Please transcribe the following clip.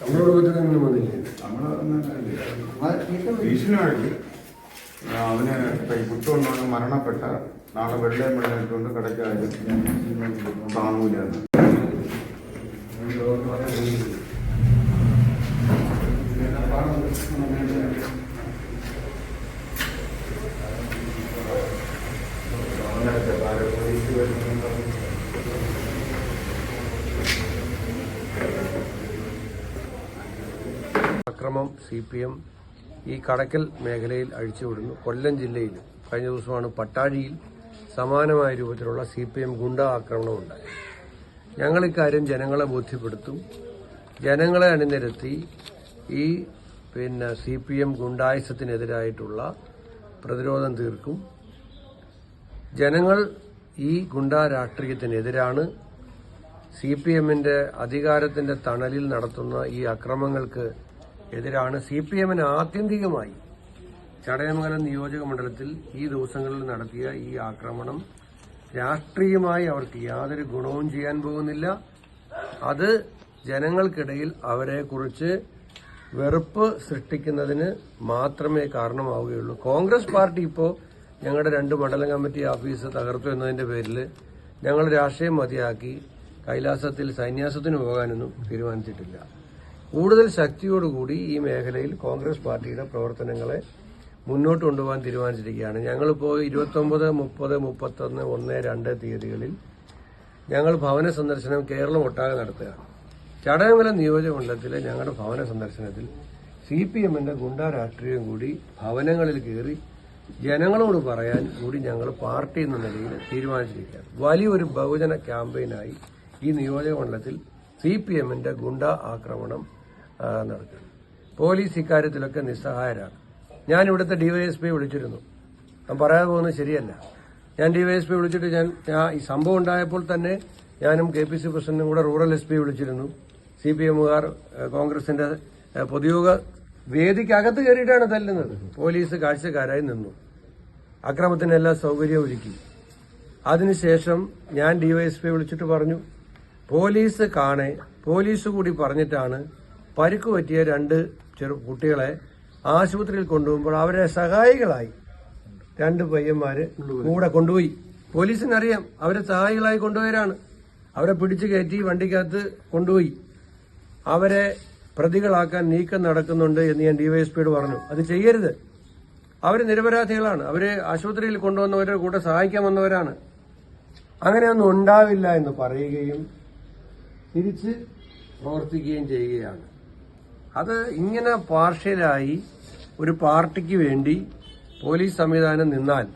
നമ്മളോട് പറ്റുന്ന വന്നില്ലേ ഭീഷണിയായിട്ട് അവന് കുറ്റം മരണപ്പെട്ട നാളെ വെള്ളം വെള്ളം ഇട്ടുകൊണ്ട് അക്രമം സി പി എം ഈ കടക്കൽ മേഖലയിൽ അഴിച്ചുവിടുന്നു. കൊല്ലം ജില്ലയിൽ കഴിഞ്ഞ ദിവസമാണ് പട്ടാഴിയിൽ സമാനമായ രൂപത്തിലുള്ള സി പി എം ഗുണ്ട ആക്രമണം ഉണ്ടായി ഞങ്ങൾ ഇക്കാര്യം ജനങ്ങളെ ബോധ്യപ്പെടുത്തും. ജനങ്ങളെ അണിനിരത്തി ഈ പിന്നെ സി പി എം ഗുണ്ടായുസത്തിനെതിരായിട്ടുള്ള പ്രതിരോധം തീർക്കും. ജനങ്ങൾ ഈ ഗുണ്ടാ രാഷ്ട്രീയത്തിനെതിരാണ് സി പി എമ്മിന്റെ അധികാരത്തിന്റെ തണലിൽ നടത്തുന്ന ഈ അക്രമങ്ങൾക്ക് എതിരാണ് സി പി എമ്മിന് ആത്യന്തികമായി ചടയമംഗലം നിയോജക മണ്ഡലത്തിൽ ഈ ദിവസങ്ങളിൽ നടത്തിയ ഈ ആക്രമണം രാഷ്ട്രീയമായി അവർക്ക് യാതൊരു ഗുണവും ചെയ്യാൻ പോകുന്നില്ല. അത് ജനങ്ങൾക്കിടയിൽ അവരെക്കുറിച്ച് വെറുപ്പ് സൃഷ്ടിക്കുന്നതിന് മാത്രമേ കാരണമാവുകയുള്ളൂ. കോൺഗ്രസ് പാർട്ടി ഇപ്പോൾ ഞങ്ങളുടെ രണ്ട് മണ്ഡലം കമ്മിറ്റി ഓഫീസ് തകർത്തു എന്നതിന്റെ പേരിൽ ഞങ്ങൾ രാഷ്ട്രീയം മതിയാക്കി കൈലാസത്തിൽ സന്യാസത്തിന് പോകാനൊന്നും തീരുമാനിച്ചിട്ടില്ല. കൂടുതൽ ശക്തിയോടുകൂടി ഈ മേഖലയിൽ കോൺഗ്രസ് പാർട്ടിയുടെ പ്രവർത്തനങ്ങളെ മുന്നോട്ട് കൊണ്ടുപോകാൻ തീരുമാനിച്ചിരിക്കുകയാണ്. ഞങ്ങളിപ്പോൾ ഇരുപത്തൊമ്പത് മുപ്പത് മുപ്പത്തൊന്ന് ഒന്ന് രണ്ട് തീയതികളിൽ ഞങ്ങൾ ഭവന സന്ദർശനം കേരളം ഒട്ടാകെ നടത്തുകയാണ്. ചടയമല നിയോജകമണ്ഡലത്തിലെ ഞങ്ങളുടെ ഭവന സന്ദർശനത്തിൽ സി പി എമ്മിന്റെ ഗുണ്ടാ രാഷ്ട്രീയം കൂടി ഭവനങ്ങളിൽ കയറി ജനങ്ങളോട് പറയാൻ കൂടി ഞങ്ങൾ പാർട്ടി എന്ന നിലയിൽ തീരുമാനിച്ചിരിക്കുകയാണ്. വലിയൊരു ബഹുജന ക്യാമ്പയിനായി ഈ നിയോജകമണ്ഡലത്തിൽ സി പി എമ്മിന്റെ ഗുണ്ട ആക്രമണം നടക്കുന്നു. പോലീസ് ഇക്കാര്യത്തിലൊക്കെ നിസ്സഹായരാണ്. ഞാൻ ഇവിടുത്തെ ഡിവൈഎസ്പി വിളിച്ചിരുന്നു. ഞാൻ പറയാതെ പോകുന്നത് ശരിയല്ല. ഞാൻ ഡിവൈഎസ്പി വിളിച്ചിട്ട് ഞാൻ ഈ സംഭവം ഉണ്ടായപ്പോൾ തന്നെ ഞാനും കെ പി സി പ്രസിഡന്റും കൂടെ റൂറൽ എസ് പി വിളിച്ചിരുന്നു. സി പി എമ്മുകാർ കോൺഗ്രസിന്റെ പൊതുയോഗ വേദിക്കകത്ത് കയറിയിട്ടാണ് തല്ലുന്നത്. പോലീസ് കാഴ്ചക്കാരായി നിന്നു. അക്രമത്തിന് എല്ലാ സൗകര്യവും ഒരുക്കി. അതിനുശേഷം ഞാൻ ഡിവൈഎസ്പി വിളിച്ചിട്ട് പറഞ്ഞു പോലീസ് കാണെ. പോലീസ് കൂടി പറഞ്ഞിട്ടാണ് പരിക്ക് പറ്റിയ രണ്ട് ചെറു കുട്ടികളെ ആശുപത്രിയിൽ കൊണ്ടുപോകുമ്പോൾ അവരെ സഹായികളായി രണ്ട് പയ്യന്മാര് കൂടെ കൊണ്ടുപോയി. പോലീസിനറിയാം അവരെ സഹായികളായി കൊണ്ടുപോയവരാണ്. അവരെ പിടിച്ചു കയറ്റി വണ്ടിക്കകത്ത് കൊണ്ടുപോയി. അവരെ പ്രതികളാക്കാൻ നീക്കം നടക്കുന്നുണ്ട് എന്ന് ഞാൻ ഡിവൈഎസ്പിയോട് പറഞ്ഞു. അത് ചെയ്യരുത്. അവർ നിരപരാധികളാണ്. അവരെ ആശുപത്രിയിൽ കൊണ്ടുവന്നവരുടെ കൂടെ സഹായിക്കാൻ വന്നവരാണ്. അങ്ങനെയൊന്നും ഉണ്ടാവില്ല എന്ന് പറയുകയും തിരിച്ച് പ്രവർത്തിക്കുകയും ചെയ്യുകയാണ്. അത് ഇങ്ങനെ പാർഷ്യലായി ഒരു പാർട്ടിക്ക് വേണ്ടി പോലീസ് സംവിധാനം നിന്നാൽ